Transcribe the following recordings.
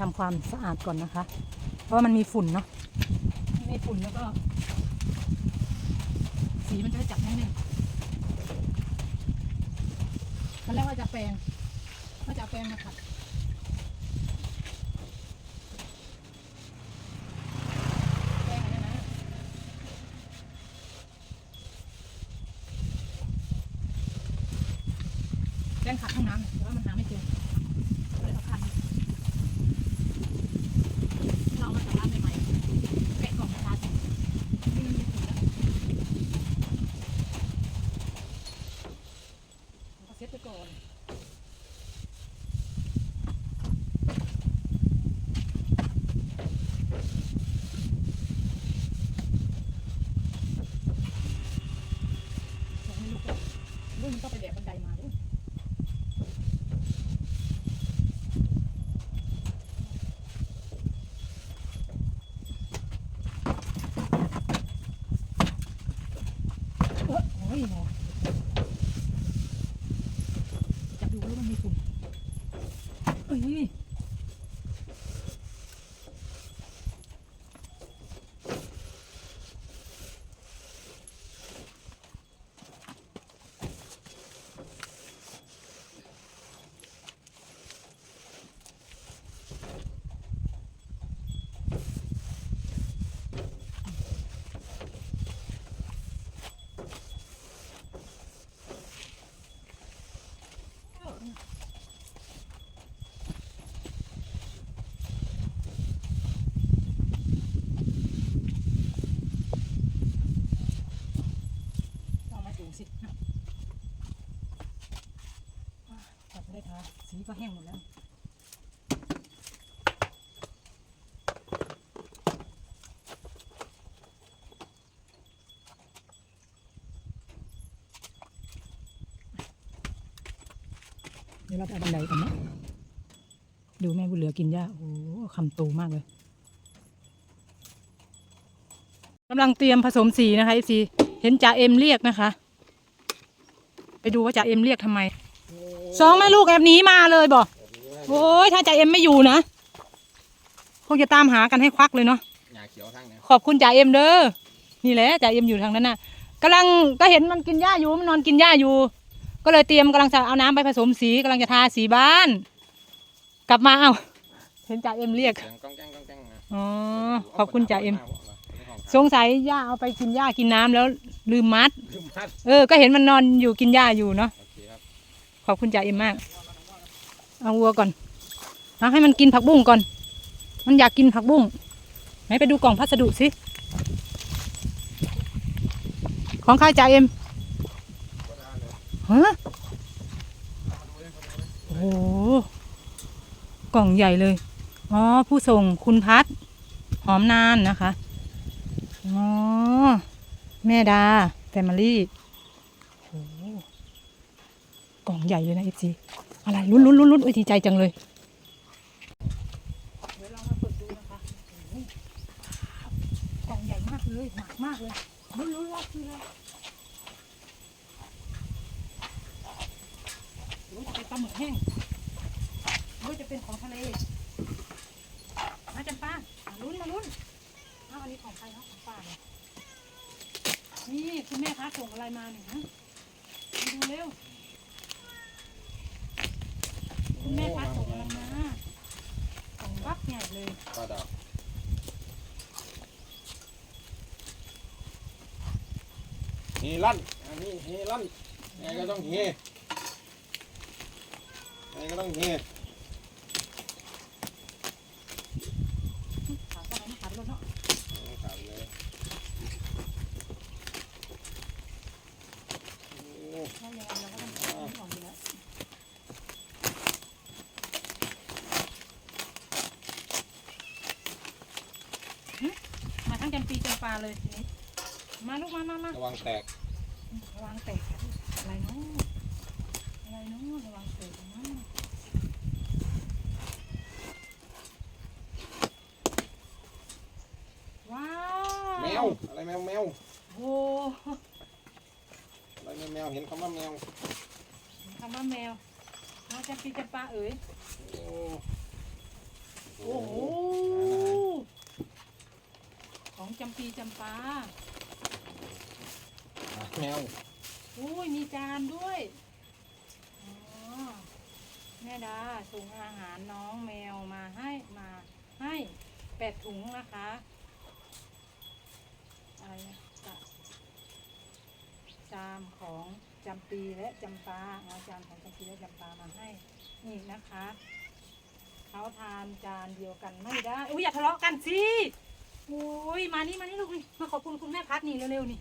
ทำความสะอาดก่อนนะคะ เพราะว่ามันมีฝุ่นเนาะมีฝุ่นแล้วก็ สีมันจะจับแน่นๆตอนแรกว่าจะแปรงว่าจะแปรงมาขัดแปรงอันนั้นนะแปรงขัดห้องน้ำเนี่ยแต่ว่ามันหาไม่เจอเลยเอาคันเราเอามาจากร้านใหม่ๆแกะกล่องมาทาสีนี่มันมีฝุ่นแล้ว เราก็เซ็ตไปก่อน บอกให้ลูกว่าลูกมันต้องไปแบกบันไดมาด้วยเอ้อโอ้ยหมอจับดูแล้วมันมีฝุ่นเอ้ย เอามาจูงสินะจับไม่ได้ทา สีก็แห้งหมดแล้วเดี๋ยวเราไปเอาบันไดกันนะดูแม่บุญเหลือกินหญ้าโอ้โหคำโตมากเลยกำลังเตรียมผสมสีนะคะสีเห็นจ่าเอ็มเรียกนะคะ ไปดูว่าจ่าเอ็มเรียกทำไม สองแม่ลูกแอบหนี้มาเลยบอกโอ้ยถ้าจ่าเอ็มไม่อยู่นะคงจะตามหากันให้ควักเลยเนาะหญ้าเขียวทั้งเนี่ยขอบคุณจ่าเอ็มเด้อนี่แหละจ่าเอ็มอยู่ทางนั้นน่ะกำลังก็เห็นมันกินหญ้าอยู่มันนอนกินหญ้าอยู่ ก็เลยเตรียมกำลังจะเอาน้ำไปผสมสีกำลังจะทาสีบ้าน กลับมาเอ้าเห็นจ่าเอ็มเรียกเสียงก้องแก้งก้องแก้งนะอ๋อขอบคุณจ่าเอ็มในห้องสงสัยหญ้าเอาไปกินหญ้ากินน้ำแล้วลืมมัด ลืมพัด เออ ก็เห็นมันนอนอยู่กินหญ้าอยู่เนาะโอเคครับขอบคุณจ่าเอ็มมาก เอาวัวก่อนเอาให้มันกินผักบุ้งก่อน มันอยากกินผักบุ้งไหนไปดูกล่องพัสดุสิ ของใครจ่าเอ็มฮะโอ้โหกล่องใหญ่เลย อ๋อ ผู้ส่งคุณพัดหอมนานนะคะ อ๋อ แม่ดาแฟมิลี่ กล่องใหญ่เลยนะเอฟซีอะไรลุ้นลุ้นลุ้นลุ้นโอ้ยดีใจจังเลยเดี๋ยวเรามาเปิดดูนะคะโอ้โหกล่องใหญ่มากเลยหนักมากเลยลุ้นลุ้นว่าคืออะไรหรือจะเป็นปลาหมึกแห้งหรือจะเป็นของทะเลมาจำป้าอะลุ้นมาลุ้นอ้าวอันนี้ของใครครับของป้าเนี่ยนี่คุณแม่คะส่งอะไรมาเนี่ยฮะดูเร็ว คุณแม่คะส่งอะไรมาส่งวักใหญ่เลย ปลาดาวเฮลั่นอันนี้เฮลั่นไงก็ต้องเฮไงก็ต้องเฮ ขาก็ไหนขาดรถเนาะ ขาวเลยโอ้ ถ้าอย่างนั้นเราก็ต้องเอาอันนี้ออกอยู่แล้วหึมาทั้งจำ ปีจำปาเลยทีนี้ มาลูกมามามาระวังแตกระวังแตกอะไรเนาะอะไรเนาะระวังแตกเนาะว้าวแมวอะไรแมวแมวโอ้อะไรแมวแมวเห็นคำว่าแมวคำว่าแมวน้องจำปีจำปาเอ๋ยโอ้โอ้โหของ จำปีจำปาอะแมวอุ้ยมีจานด้วยอ๋อแม่ดาส่งอาหารน้องแมวมาให้มาให้แปดถุงนะคะอะไรนะกะจามของจำปีและจำปาเอาจานของจำปีและจำปามาให้ นี่นะคะเขาทานจานเดียวกันไม่ได้อุ้ยอย่าทะเลาะกันสิ อุ้ยมานี่มานี่ลูกนี่มาขอบคุณคุณแม่พัดนี่เร็วๆนี่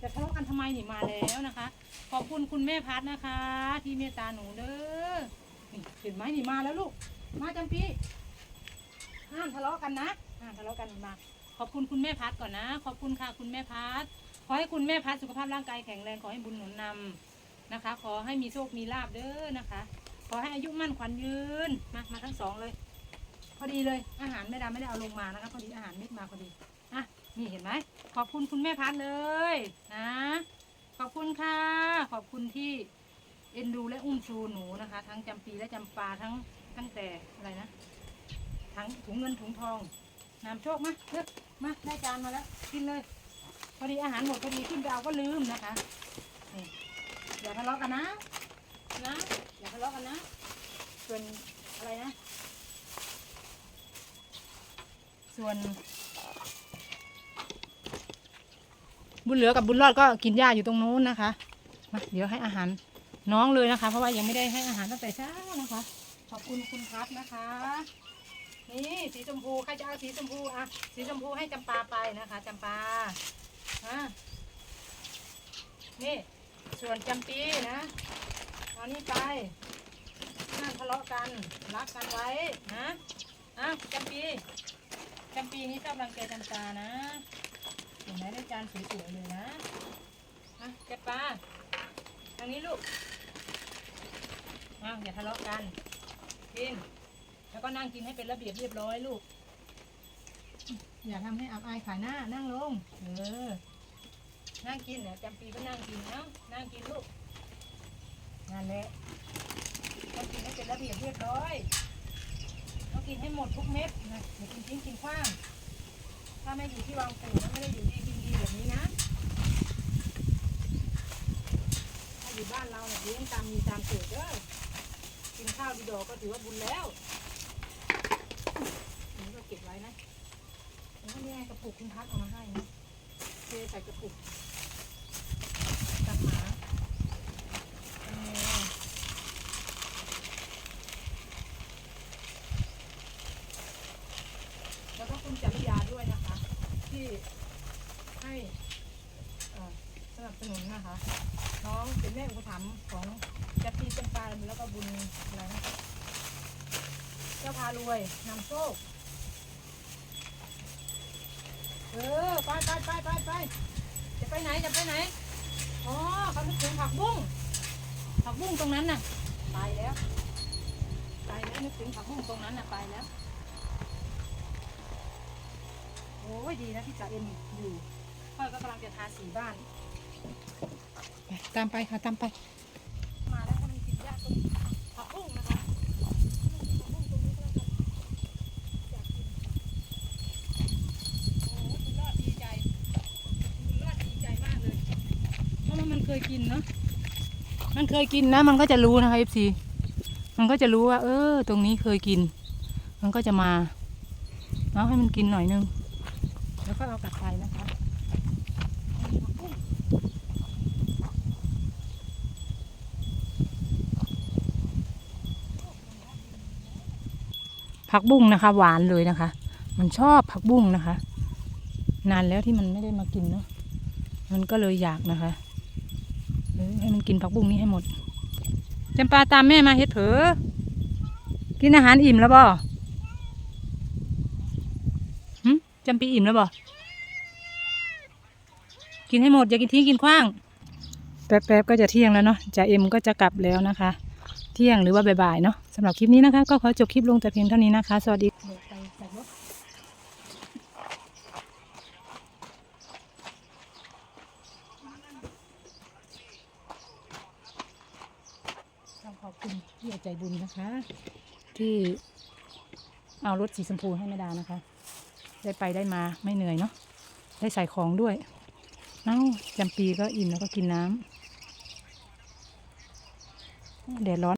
อย่าทะเลาะกันทำไมนี่มาแล้วนะคะ ขอบคุณคุณแม่พัดนะคะ ที่เมตตาหนูเด้อนี่เห็นไหมนี่มาแล้วลูก มาจำปีห้ามทะเลาะกันนะห้ามทะเลาะกันมา ขอบคุณคุณแม่พัดก่อนนะ ขอบคุณค่ะคุณแม่พัดขอให้คุณแม่พัดสุขภาพร่างกายแข็งแรงขอให้บุญหนุนนำนะคะ ขอให้มีโชคมีลาบเด้อนะคะ ขอให้อายุมั่นขวัญยืนมามาทั้งสองเลย พอดีเลยอาหารแม่ดาไม่ได้เอาลงมานะคะพอดีอาหารเม็ดมาพอดีอะนี่เห็นไหมขอบคุณคุณแม่พัดเลยนะขอบคุณค่ะ ขอบคุณที่เอ็นดูและอุ้มชูหนูนะคะ ทั้งจำปีและจำปาทั้งตั้งแต่อะไรนะทั้งถุงเงินถุงทองนำโชคมาเลือกมาได้จานมาแล้วกินเลย พอดีอาหารหมดพอดีขึ้นไปเอาก็ลืมนะคะนี่อย่าทะเลาะกันนะนะอย่าทะเลาะกันนะส่วนอะไรนะ ส่วน บุญเหลือกับบุญรอดก็กินหญ้าอยู่ตรงนู้นนะคะมาเดี๋ยวให้อาหารน้องเลยนะคะ เพราะว่ายังไม่ได้ให้อาหารตั้งแต่เช้านะคะ ขอบคุณคุณพัดนะคะ นี่สีชมพูใครจะเอาสีชมพูอะสีชมพูให้จำปาไปนะคะจำปาอะนี่ส่วนจำปีนะเอานี่ไปห้ามทะเลาะกันรักกันไว้นะอะจำปี จำปีนี่ชอบรังแกจำปานะเห็นไหมได้จานสวยๆเลยนะอะเจ็บปลาทางนี้ลูกอะอย่าทะเลาะกันกิน แล้วก็นั่งกินให้เป็นระเบียบเรียบร้อยลูก อย่าทำให้อับอายขายหน้านั่งลง เออ นั่งกินเนี่ยจำปีก็นั่งกินเอ้านั่งกินลูกนั่นแหละต้องกินให้เป็นระเบียบเรียบร้อย กินให้หมดทุกเม็ดนะอย่ากินทิ้งกินขว้าง ถ้าไม่อยู่ที่วางปู่นะไม่ได้อยู่ดีกินดีแบบนี้นะ ถ้าอยู่บ้านเราเนี่ยเลี้ยงตามมีตามเกิดเด้อกินข้าวดีดอกก็ถือว่าบุญแล้วนนี้ก็เก็บไว้นะแล้วนี่ไงกระปุกคุณพัดเอามาให้นะเทใส่กระปุกตักหมาเป็นไงแล้วก็คุณจริยาด้วยนะคะ ที่ให้สนับสนุนนะคะ น้องเป็นแม่อุปถัมภ์ของจัตตีจำปาแล้วก็บุญอะไรนะเจ้าพารวยนำโชค เออ ไปไปไปไปไปจะไปไหนจะไปไหน อ๋อเขานึกถึงผักบุ้งผักบุ้งตรงนั้นน่ะ ไปแล้ว ไปแล้วนึกถึงผักบุ้งตรงนั้นน่ะ ไปแล้ว โอ้ยดีนะที่จ่าเอ็มอยู่พ่อยก็กำลังจะทาสีบ้าน ไปตามไปค่ะตามไป มาแล้วก็มีกินหญ้าตรงผักบุ้งนะคะผักบุ้งตรงนี้ก็แล้วกันอยากกินโอ้คุณรอดดีใจคุณรอดดีใจมากเลย เพราะว่ามันเคยกินเนาะมันเคยกินนะ มันก็จะรู้นะคะเอฟซีมันก็จะรู้ว่า เออ ตรงนี้เคยกิน มันก็จะมา เอาให้มันกินหน่อยนึง แล้วก็เอากลับไปนะคะผักบุ้งนะคะ หวานเลยนะคะ มันชอบผักบุ้งนะคะ นานแล้วที่มันไม่ได้มากินเนาะมันก็เลยอยากนะคะให้มันกินผักบุ้งนี้ให้หมดจำปาตามแม่มาเฮ็ดเผอกินอาหารอิ่มแล้วบ่หึ จำปีอิ่มแล้วบ่กินให้หมดอย่ากินทิ้งกินขว้าง แป๊บๆก็จะเที่ยงแล้วเนาะจ่าเอ็มก็จะกลับแล้วนะคะ เที่ยงหรือว่าบ่ายๆเนาะสำหรับคลิปนี้นะคะ ก็ขอจบคลิปลงแต่เพียงเท่านี้นะคะ สวัสดีต้องขอบคุณที่ใจบุญนะคะ ที่เอารถสีชมพูให้แม่ดานะคะ ได้ไปได้มาไม่เหนื่อยเนาะได้ใส่ของด้วย เอ้าจำปีก็อิ่มแล้วก็กินน้ำแดดร้อน